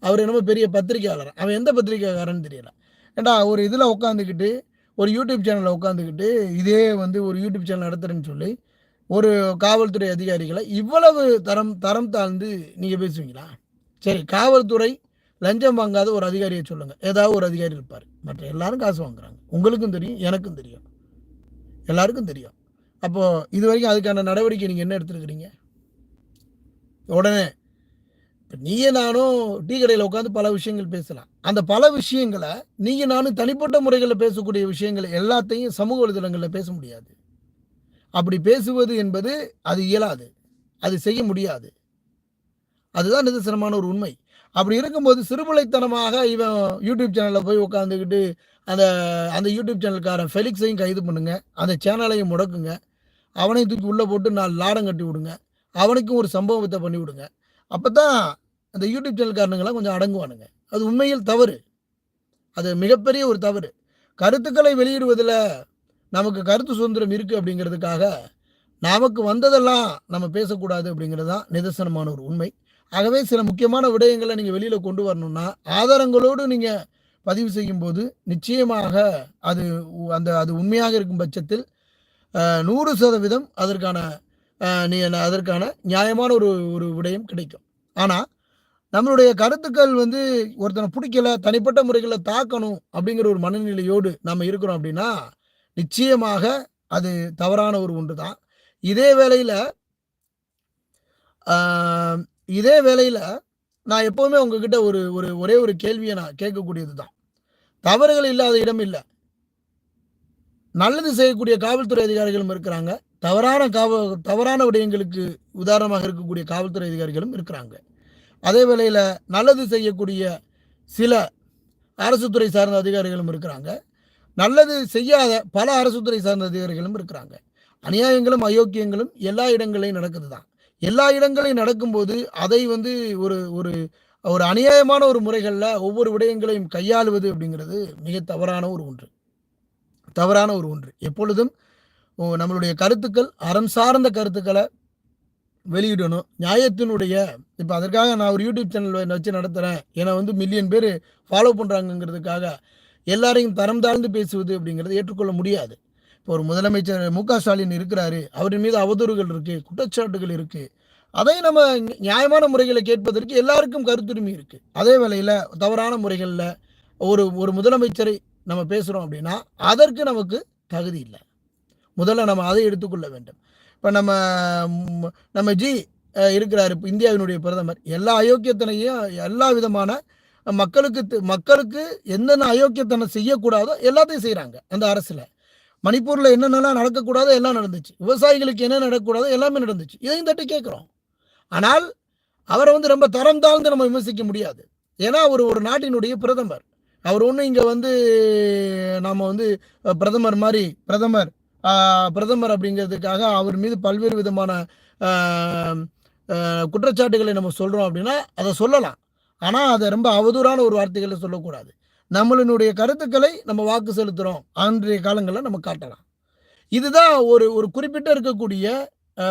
அவர் என்னமோ பெரிய பத்திரிகையாளர். அவன் எந்த பத்திரிகையாளர்னு தெரியல. ஏண்டா ஒரு இதில் உட்காந்துக்கிட்டு ஒரு யூடியூப் சேனலில் உட்காந்துக்கிட்டு இதே வந்து ஒரு யூடியூப் சேனல் நடத்துகிறேன்னு சொல்லி ஒரு காவல்துறை அதிகாரிகளை இவ்வளவு தரம் தரம் தாழ்ந்து நீங்கள் பேசுவீங்களா? சரி காவல்துறை லஞ்சம் வாங்காத ஒரு அதிகாரியை சொல்லுங்கள் ஏதாவது ஒரு அதிகாரி இருப்பார். மற்ற எல்லாரும் காசு வாங்குறாங்க. உங்களுக்கும் தெரியும் எனக்கும் தெரியும். எல்லாருக்கும் தெரியும். அப்போது இது வரைக்கும் அதுக்கான நடவடிக்கை நீங்கள் என்ன எடுத்துருக்கிறீங்க? உடனே இப்போ நீயே நானும் டீ கடையில் உட்காந்து பல விஷயங்கள் பேசலாம். அந்த பல விஷயங்களை நீங்கள் நானும் தனிப்பட்ட முறைகளில் பேசக்கூடிய விஷயங்கள் எல்லாத்தையும் சமூக வலைதளங்களில் பேச முடியாது. அப்படி பேசுவது என்பது அது இயலாது. அது செய்ய முடியாது. அதுதான் நிதர்சனமான ஒரு உண்மை. அப்படி இருக்கும்போது சிறுபிளைத்தனமாக இவன் யூடியூப் சேனலில் போய் உட்காந்துக்கிட்டு அந்த அந்த யூடியூப் சேனல்காரன் ஃபெலிக்ஸையும் கைது பண்ணுங்க அந்த சேனலையும் முடக்குங்க. அவனையும் தூக்கி உள்ளே போட்டு நாலு லாடம் கட்டி விடுங்க. அவனுக்கும் ஒரு சம்பவத்தை பண்ணி விடுங்க. அப்போ தான் அந்த யூடியூப் சேனல்காரனுங்களாம் கொஞ்சம் அடங்குவானுங்க. அது உண்மையில் தவறு. அது மிகப்பெரிய ஒரு தவறு. கருத்துக்களை வெளியிடுவதில் நமக்கு கருத்து சுதந்திரம் இருக்குது அப்படிங்கிறதுக்காக நமக்கு வந்ததெல்லாம் நம்ம பேசக்கூடாது அப்படிங்கிறது தான் நிதர்சனமான ஒரு உண்மை. ஆகவே சில முக்கியமான விடயங்களை நீங்கள் வெளியில் கொண்டு வரணும்னா ஆதாரங்களோடு நீங்கள் பதிவு செய்யும்போது நிச்சயமாக அது அந்த அது உண்மையாக இருக்கும் பட்சத்தில் நூறு சதவீதம் அதற்கான நீ அதற்கான நியாயமான ஒரு ஒரு விடயம் கிடைக்கும். ஆனால் நம்மளுடைய கருத்துக்கள் வந்து ஒருத்தனை பிடிக்கல தனிப்பட்ட முறைகளில் தாக்கணும் அப்படிங்கிற ஒரு மனநிலையோடு நம்ம இருக்கிறோம் அப்படின்னா நிச்சயமாக அது தவறான ஒரு ஒன்று தான் இதே வேளையில் இதே வேளையில் நான் எப்போவுமே உங்ககிட்ட ஒரு ஒரு ஒரே ஒரு கேள்வியை நான் கேட்கக்கூடியது தான் தவறுகள் இல்லாத இடம் இல்லை. நல்லது செய்யக்கூடிய காவல்துறை அதிகாரிகளும் இருக்கிறாங்க. தவறான காவ தவறான விடயங்களுக்கு உதாரணமாக இருக்கக்கூடிய காவல்துறை அதிகாரிகளும் இருக்கிறாங்க. அதே வேளையில் நல்லது செய்யக்கூடிய சில அரசு துறை சார்ந்த அதிகாரிகளும் இருக்கிறாங்க. நல்லது செய்யாத பல அரசு துறை சார்ந்த அதிகாரிகளும் இருக்கிறாங்க. அநியாயங்களும் அயோக்கியங்களும் எல்லா இடங்களையும் நடக்குது தான் எல்லா இடங்களையும் நடக்கும்போது அதை வந்து ஒரு ஒரு ஒரு அநியாயமான ஒரு முறைகளில் ஒவ்வொரு விடயங்களையும் கையாளுவது அப்படிங்கிறது மிக தவறான ஒரு ஒன்று. தவறான ஒரு ஒன்று. எப்பொழுதும் நம்மளுடைய கருத்துக்கள் அறம் சார்ந்த கருத்துக்களை வெளியிடணும். நியாயத்தினுடைய இப்போ அதற்காக நான் ஒரு யூடியூப் சேனல் வச்சு நடத்துகிறேன் என்னை வந்து மில்லியன் பேர் ஃபாலோ பண்ணுறாங்கங்கிறதுக்காக எல்லாரையும் தரம் தாழ்ந்து பேசுவது அப்படிங்கிறத ஏற்றுக்கொள்ள முடியாது. இப்போ ஒரு முதலமைச்சர் மு க ஸ்டாலின் இருக்கிறாரு. அவரின் மீது அவதூறுகள் இருக்குது குற்றச்சாட்டுகள் இருக்குது அதை நம்ம நியாயமான முறைகளை கேட்பதற்கு எல்லாருக்கும் கருத்துரிமை இருக்குது அதே வேளையில் தவறான முறைகளில் ஒரு ஒரு முதலமைச்சரை நம்ம பேசுகிறோம் அப்படின்னா அதற்கு நமக்கு தகுதி இல்லை. முதல்ல நம்ம அதை எடுத்துக்கொள்ள வேண்டும். இப்போ நம்ம நம்ம ஜி இருக்கிறார் இப்போ இந்தியாவினுடைய பிரதமர். எல்லா அயோக்கியத்தனையும் எல்லா விதமான மக்களுக்கு மக்களுக்கு என்னென்ன அயோக்கியத்தனை செய்யக்கூடாதோ எல்லாத்தையும் செய்கிறாங்க அந்த அரசில். மணிப்பூரில் என்னென்னலாம் நடக்கக்கூடாதோ எல்லாம் நடந்துச்சு. விவசாயிகளுக்கு என்ன நடக்கக்கூடாதோ எல்லாமே நடந்துச்சு. இதையும் தட்டி கேட்குறோம். ஆனால் அவரை வந்து ரொம்ப தரம் தாழ்ந்து நம்ம விமர்சிக்க முடியாது. ஏன்னா அவர் ஒரு நாட்டினுடைய பிரதமர். அவர் ஒன்றும் இங்கே வந்து நாம் வந்து பிரதமர் மாதிரி பிரதமர் பிரதமர் அப்படிங்கிறதுக்காக அவர் மீது பல்வேறு விதமான குற்றச்சாட்டுகளை நம்ம சொல்கிறோம் அப்படின்னா அதை சொல்லலாம். ஆனால் அதை ரொம்ப அவதூறான ஒரு வார்த்தைகளை சொல்லக்கூடாது. நம்மளினுடைய கருத்துக்களை நம்ம வாக்கு செலுத்துகிறோம் அன்றைய காலங்களில் நம்ம காட்டலாம். இதுதான் ஒரு ஒரு குறிப்பிட்ட இருக்கக்கூடிய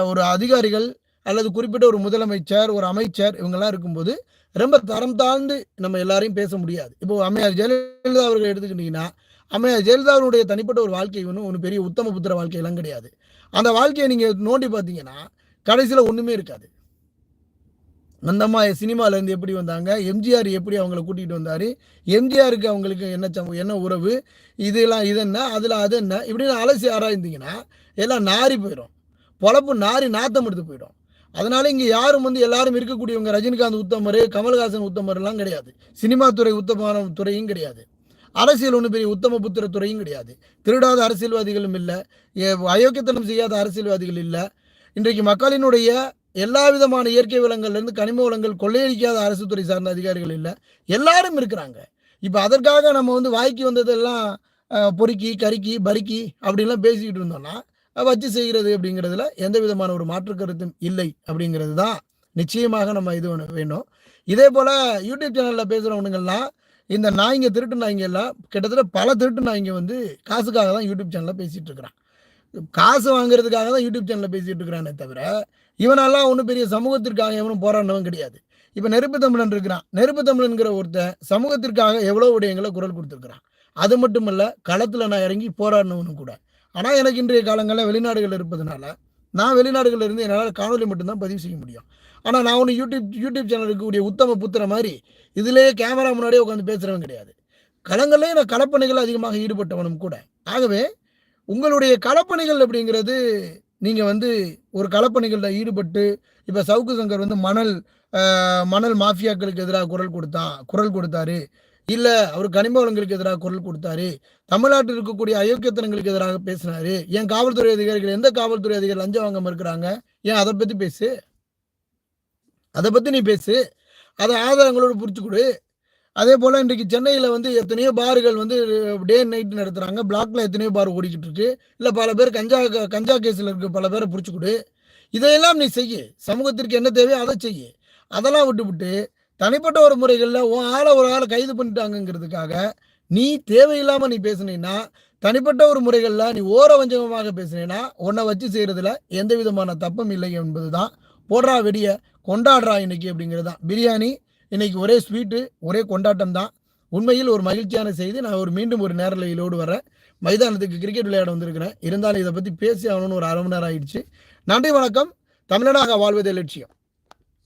ஒரு அதிகாரிகள் அல்லது குறிப்பிட்ட ஒரு முதலமைச்சர் ஒரு அமைச்சர் இவங்கெல்லாம் இருக்கும்போது ரொம்ப தரம் தாழ்ந்து நம்ம எல்லாரையும் பேச முடியாது. இப்போ அம்மையார் ஜெயலலிதா அவர்கள் எடுத்துக்கிட்டிங்கன்னா அம்மையார் ஜெயலலிதாவுடைய தனிப்பட்ட ஒரு வாழ்க்கை ஒன்றும் ஒன்று பெரிய உத்தம புத்திர வாழ்க்கையெல்லாம் கிடையாது. அந்த வாழ்க்கையை நீங்கள் நோண்டி பார்த்தீங்கன்னா கடைசியில் ஒன்றுமே இருக்காது. அந்தம்மா சினிமாலேருந்து எப்படி வந்தாங்க? எம்ஜிஆர் எப்படி அவங்கள கூட்டிகிட்டு வந்தார்? எம்ஜிஆருக்கு அவங்களுக்கு என்ன சம- என்ன உறவு? இதெல்லாம் இது என்ன அதில் அது என்ன இப்படின்னு அலசி ஆராய்ந்தீங்கன்னா எல்லாம் நாறி போயிடும். பொழப்பு நாரி நாத்தம் எடுத்து போயிடும். அதனால இங்கே யாரும் வந்து எல்லாரும் இருக்கக்கூடியவங்க ரஜினிகாந்த் உத்தமர் கமல்ஹாசன் உத்தமர்லாம் கிடையாது. சினிமா துறை உத்தமான துறையும் கிடையாது. அரசியல் ஒன்றும் பெரிய உத்தம புத்திர துறையும் கிடையாது. திருடாத அரசியல்வாதிகளும் இல்லை. அயோக்கியத்தனம் செய்யாத அரசியல்வாதிகள் இல்லை. இன்றைக்கு மக்களினுடைய எல்லா விதமான இயற்கை வளங்கள்லேருந்து கனிம வளங்கள் கொள்ளையடிக்காத அரசு துறை சார்ந்த அதிகாரிகள் இல்லை. எல்லாரும் இருக்கிறாங்க. இப்போ அதற்காக நம்ம வந்து வாய்க்கு வந்ததெல்லாம் பொறுக்கி கருக்கி பருக்கி அப்படின்லாம் பேசிக்கிட்டு இருந்தோம்னா வச்சு செய்கிறது அப்படிங்கிறதுல எந்த விதமான ஒரு மாற்று கருத்தும் இல்லை அப்படிங்கிறது தான் நிச்சயமாக நம்ம இது வேணும். இதே போல் யூடியூப் சேனலில் பேசுகிறவனுங்கள்லாம் இந்த நாய்ங்க திருட்டு நாய்ங்க எல்லாம் கிட்டத்தட்ட பல திருட்டு நாய்ங்க வந்து காசுக்காக தான் யூடியூப் சேனலில் பேசிகிட்டு இருக்கிறான். காசு வாங்குறதுக்காக தான் யூடியூப் சேனலில் பேசிகிட்டு இருக்கிறானே தவிர இவனெல்லாம் ஒன்றும் பெரிய சமூகத்திற்காக எவனும் போராடினவன் கிடையாது. இப்போ நெருப்பு தமிழன் இருக்கிறான். நெருப்பு தமிழன்கிற ஒருத்தன் சமூகத்திற்காக எவ்வளோ விடயங்களை குரல் கொடுத்துருக்குறான். அது மட்டும் இல்லை களத்தில் நான் இறங்கி போராடினவனும் கூட. ஆனால் எனக்கு இன்றைய காலங்களில் வெளிநாடுகள் இருப்பதனால நான் வெளிநாடுகளில் இருந்து என்னால் காணொலி மட்டும்தான் பதிவு செய்ய முடியும். ஆனால் நான் ஒன்று யூடியூப் யூடியூப் சேனல் இருக்கக்கூடிய உத்தம புத்திர மாதிரி இதிலேயே கேமரா முன்னாடியே உட்காந்து பேசுகிறவன் கிடையாது. களங்கள்லேயே நான் களப்பணிகள் அதிகமாக ஈடுபட்டவனும் கூட. ஆகவே உங்களுடைய களப்பணிகள் அப்படிங்கிறது நீங்கள் வந்து ஒரு களப்பணிகளில் ஈடுபட்டு இப்போ சவுக்கு சங்கர் வந்து மணல் மணல் மாஃபியாக்களுக்கு எதிராக குரல் கொடுத்தான் குரல் கொடுத்தாரு. இல்லை அவர் கனிம வளங்களுக்கு எதிராக குரல் கொடுத்தாரு. தமிழ்நாட்டில் இருக்கக்கூடிய அயோக்கியத்தனங்களுக்கு எதிராக பேசினாரு ஏன் காவல்துறை அதிகாரிகள் எந்த காவல்துறை அதிகாரி லஞ்சம் வாங்காம இருக்கிறாங்க? ஏன் அதை பற்றி பேசு? அதை பற்றி நீ பேசு. அதை ஆதாரங்களோடு புரிச்சு கொடு அதே போல் இன்றைக்கு சென்னையில் வந்து எத்தனையோ பார்கள் வந்து டே நைட் நடத்துகிறாங்க பிளாக்ல எத்தனையோ பார் ஓடிக்கிட்டு இருக்கு இல்லை பல பேர் கஞ்சா கஞ்சா கேஸில் இருக்க பல பேரை பிடிச்சி கொடு இதையெல்லாம் நீ செய்ய. சமூகத்திற்கு என்ன தேவையோ அதை செய்ய. அதெல்லாம் விட்டுவிட்டு தனிப்பட்ட ஒரு முறைகளில் உன் ஆளை ஒரு ஆளை கைது பண்ணிட்டாங்கிறதுக்காக நீ தேவையில்லாமல் நீ பேசுனீன்னா தனிப்பட்ட ஒரு முறைகளில் நீ ஓர வஞ்சகமாக பேசுனீன்னா உன்னை வச்சு செய்கிறதுல எந்த விதமான தப்பும் இல்லை என்பது தான் போடுறா வெடியை கொண்டாடுறா இன்னைக்கு அப்படிங்கிறது தான். பிரியாணி இன்னைக்கு ஒரே ஸ்வீட்டு ஒரே கொண்டாட்டம் தான். உண்மையில் ஒரு மகிழ்ச்சியான செய்தி. நான் ஒரு மீண்டும் ஒரு நேரலையிலோடு வரேன் மைதானத்துக்கு கிரிக்கெட் விளையாட வந்திருக்கிறேன். இருந்தாலும் இதை பற்றி பேசி ஆகணும்னு ஒரு அரை மணி நேரம் ஆயிடுச்சு. நன்றி வணக்கம். தமிழனாக வாழ்வதே லட்சியம்.